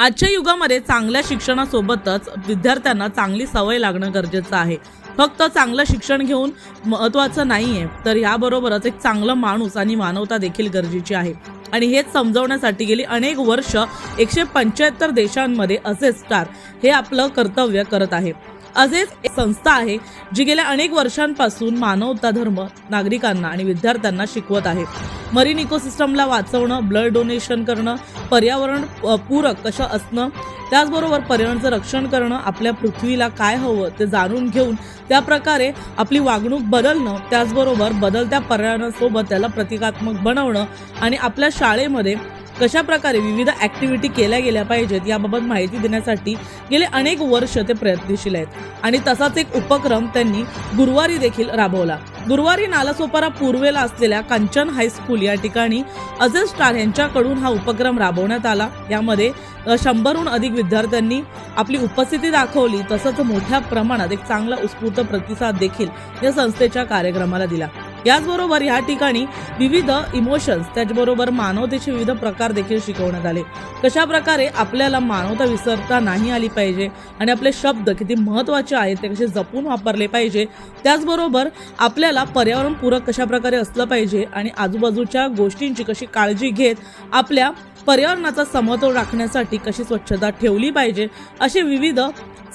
आजच्या युगामध्ये चांगल्या शिक्षणासोबतच विद्यार्थ्यांना चांगली सवय लागणं गरजेचं आहे. फक्त चांगलं शिक्षण घेऊन महत्त्वाचं नाही आहे तर याबरोबरच एक चांगलं माणूस आणि मानवता देखील गरजेची आहे. आणि हेच समजवण्यासाठी गेली अनेक वर्ष एकशे पंच्याहत्तर देशांमध्ये असे स्टार हे आपलं कर्तव्य करत आहे. असेच एक संस्था आहे जी गेल्या अनेक वर्षांपासून मानवता धर्म नागरिकांना आणि विद्यार्थ्यांना शिकवत आहे. मरीन इकोसिस्टमला वाचवणं ब्लड डोनेशन करणं पर्यावरण पूरक कसं असणं त्याचबरोबर पर्यावरणाचं रक्षण करणं आपल्या पृथ्वीला काय हवं ते जाणून घेऊन त्या प्रकारे आपली वागणूक बदलणं त्याचबरोबर बदलत्या पर्यावरणासोबत त्याला प्रतिकात्मक बनवणं आणि आपल्या शाळेमध्ये कशा प्रकारे विविध ॲक्टिव्हिटी केल्या गेल्या पाहिजेत याबाबत माहिती देण्यासाठी गेले अनेक वर्ष ते प्रयत्नशील आहेत. आणि तसाच एक उपक्रम त्यांनी गुरुवारी देखील राबवला. गुरुवारी नालासोपारा पूर्वेला असलेल्या कांचन हायस्कूल या ठिकाणी अजय स्टार यांच्याकडून हा उपक्रम राबवण्यात आला. यामध्ये शंभरहून अधिक विद्यार्थ्यांनी आपली उपस्थिती दाखवली. तसंच मोठ्या प्रमाणात एक चांगला उत्स्फूर्त प्रतिसाद देखील या संस्थेच्या कार्यक्रमाला दिला. याचबरोबर या ठिकाणी विविध इमोशन्स त्याचबरोबर मानवतेचे विविध प्रकार देखील शिकवण्यात आले. कशा प्रकारे आपल्याला मानवता विसरता नाही आली पाहिजे आणि आपले शब्द किती महत्त्वाचे आहेत ते कसे जपून वापरले पाहिजे त्याचबरोबर आपल्याला पर्यावरणपूरक कशा प्रकारे असलं पाहिजे आणि आजूबाजूच्या गोष्टींची कशी काळजी घेत आपल्या पर्यावरणाचा समतोल राखण्यासाठी कशी स्वच्छता ठेवली पाहिजे असे विविध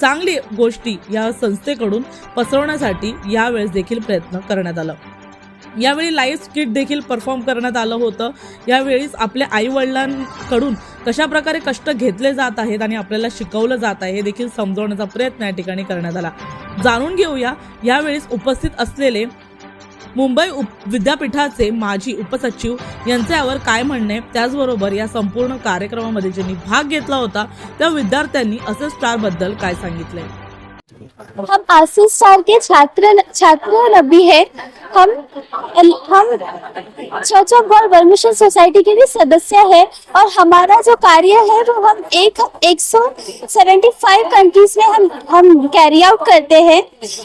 चांगली गोष्टी या संस्थेकडून पसरवण्यासाठी यावेळेस देखील प्रयत्न करण्यात आला. यावेळी लाईव्ह स्किट देखील परफॉर्म करण्यात आलं होतं. यावेळीच आपल्या आई वडिलांकडून कशा प्रकारे कष्ट घेतले जात आहेत आणि आपल्याला शिकवलं जात आहे हे देखील समजवण्याचा प्रयत्न या ठिकाणी करण्यात आला. जाणून घेऊया यावेळीस उपस्थित असलेले मुंबई उप विद्यापीठाचे माजी उपसचिव यांचे यावर काय म्हणणे त्याचबरोबर या संपूर्ण कार्यक्रमामध्ये ज्यांनी भाग घेतला होता त्या विद्यार्थ्यांनी असे स्टारबद्दल काय काय आहे हम आशीष स्टार के छात्र छात्र भी है। हम हम ऑफ़ वर्मिशन सोसाइटी के भी सदस्य है और हमारा जो कार्य है, वो हम एक एक सौ सेवेंटी फाइव कंट्रीज़ में हम हम कैरी आउट करते हैं।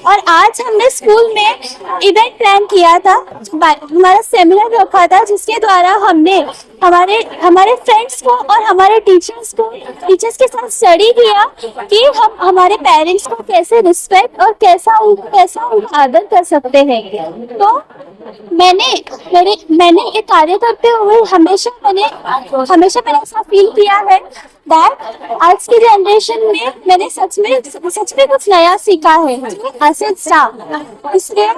और आज हमने स्कूल में इवेंट प्लान किया था। हमारा सेमिनार रखा था, जिसके द्वारा हमने हमारे हमारे फ्रेंड्स को और हमारे टीचर्स को टीचर्स के साथ स्टडी किया कि हम, हमारे पेरेंट्स को कैसे रिस्पेक्ट और कैसा उनको कैसा उनका आदर कर सकते हैं तो मैंने मेरे मैंने ये कार्य करते हुए हमेशा मैंने हमेशा मैंने ऐसा फील किया है दैट आज की जनरेशन में मैंने सच में सच में कुछ नया सीखा है आसिफ शाह इसलिए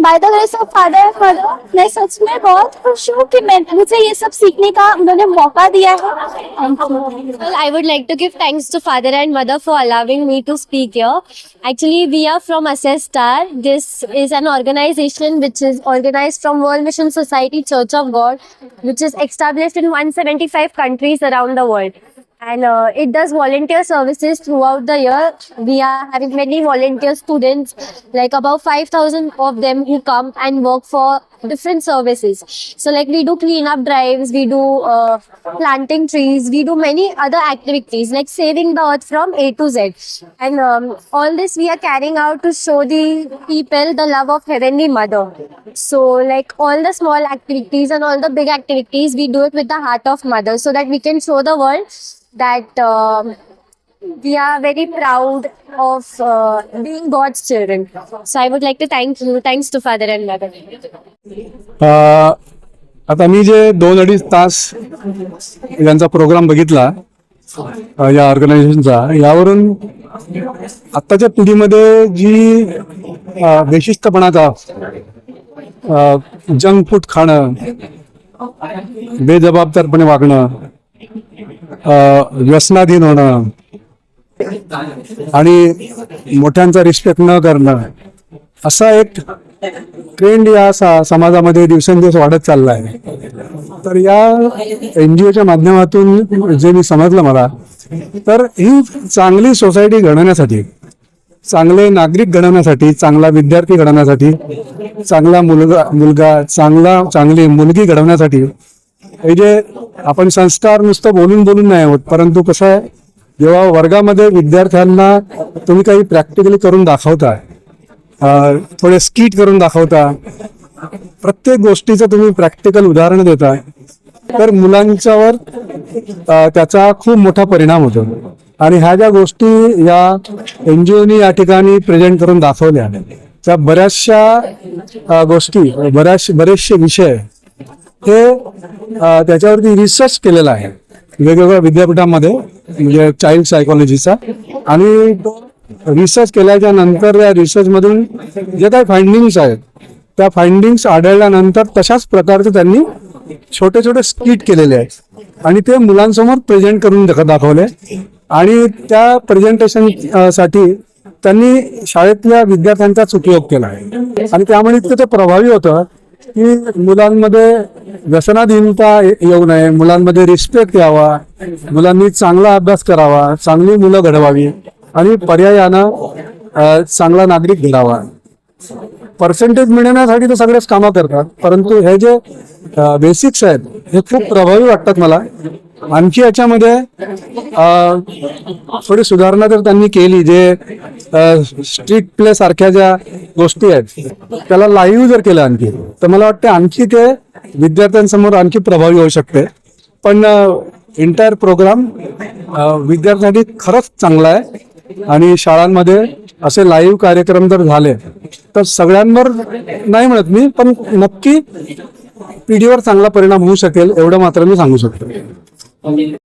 by the grace of father and mother मैं सच में बहुत खुश हूँ कि मैं मुझे ये सब सीखने का उन्होंने मौका दिया है Well, I would like to give thanks to father and mother for allowing me to speak here. Actually, we are from Assess Star. This is an organization which is organized from World Mission Society Church of God, which is established in 175 countries around the world. And uh, it does volunteer services throughout the year. We are having many volunteer students, like about 5,000 of them who come and work for different services. So, like we do cleanup drives, we do uh, planting trees, we do many other activities like saving the earth from A to Z. And um, all this we are carrying out to show the people the love of Heavenly Mother. So, like all the small activities and all the big activities, we do it with the heart of Mother so that we can show the world that. um we are very proud of uh, being God's children. So I would like to thank you. Thanks to Father and Mother. अ, आता मी जे दोन अडीच तास यांचा programme बघितला अ, या ऑर्गनायझेशनचा यावरून आत्ताच्या पिढीमध्ये जी अ, बेशिस्तपणाचा जंक फूड खाणं बेजबाबदारपणे वागणं व्यसनाधीन होणं आणि मोठ्यांचा रिस्पेक्ट न करणं असा एक ट्रेंड या सा- समाजामध्ये दिवसेंदिवस वाढत चालला आहे. तर या एन जी ओच्या माध्यमातून जे मी समजलं मला तर ही चांगली सोसायटी घडवण्यासाठी चांगले नागरिक घडवण्यासाठी चांगला विद्यार्थी घडवण्यासाठी चांगला मुलगा मुलगा चांगला चांगली मुलगी घडवण्यासाठी हे जे आपण संस्कार नुसतं बोलून बोलून नाही होत परंतु कसं आहे जेव्हा वर्गामध्ये विद्यार्थ्यांना तुम्ही काही प्रॅक्टिकली करून दाखवताय थोडे स्किट करून दाखवता प्रत्येक गोष्टीचं तुम्ही प्रॅक्टिकल उदाहरण देता तर मुलांच्यावर त्याचा खूप मोठा परिणाम होतो. आणि ह्या ज्या गोष्टी या एन जी ओनी या ठिकाणी प्रेझेंट करून दाखवल्या त्या बऱ्याचशा गोष्टी बऱ्याच बरेचसे विषय हे त्याच्यावरती रिसर्च केलेला आहे. वेगवेगळ्या विद्यापीठामध्ये म्हणजे चाइल्ड सायकोलॉजीचा आणि तो रिसर्च केल्याच्यानंतर या रिसर्चमधून जे काही फाइंडिंग्स आहेत त्या फाइंडिंग्स आढळल्यानंतर तशाच प्रकारचे त्यांनी छोटे छोटे स्किट केलेले आहेत. आणि ते मुलांसमोर प्रेझेंट करून दाखवले. आणि त्या प्रेझेंटेशनसाठी त्यांनी शाळेतल्या विद्यार्थ्यांचाच उपयोग केला आहे. आणि त्यामुळे इतकं ते प्रभावी होतं की मुलांमध्ये व्यसनाधीनता येऊ नये मुलांमध्ये रिस्पेक्ट यावा मुलांनी चांगला अभ्यास करावा चांगली मुलं घडवावी आणि पर्यायानं चांगला नागरिक घडावा. पर्सेंटेज मिळवण्यासाठी तर सगळेच कामं करतात परंतु हे जे बेसिक्स आहेत हे खूप प्रभावी वाटतात मला. आणखी याच्यामध्ये थोडी सुधारणा तर त्यांनी केली जे स्ट्रीट प्ले सारख्या ज्या गोष्टी आहेत त्याला लाईव्ह जर केलं आणखी तर मला वाटतं आणखी ते विद्यार्थ्यांसमोर आणखी प्रभावी होऊ शकते. पण इंटायर प्रोग्राम विद्यार्थ्यांसाठी खरंच चांगला आहे. आणि शाळांमध्ये असे लाईव्ह कार्यक्रम जर झाले तर सगळ्यांवर नाही म्हणत मी पण नक्की पिढीवर चांगला परिणाम होऊ शकेल एवढं मात्र मी सांगू शकतो. म्हणजे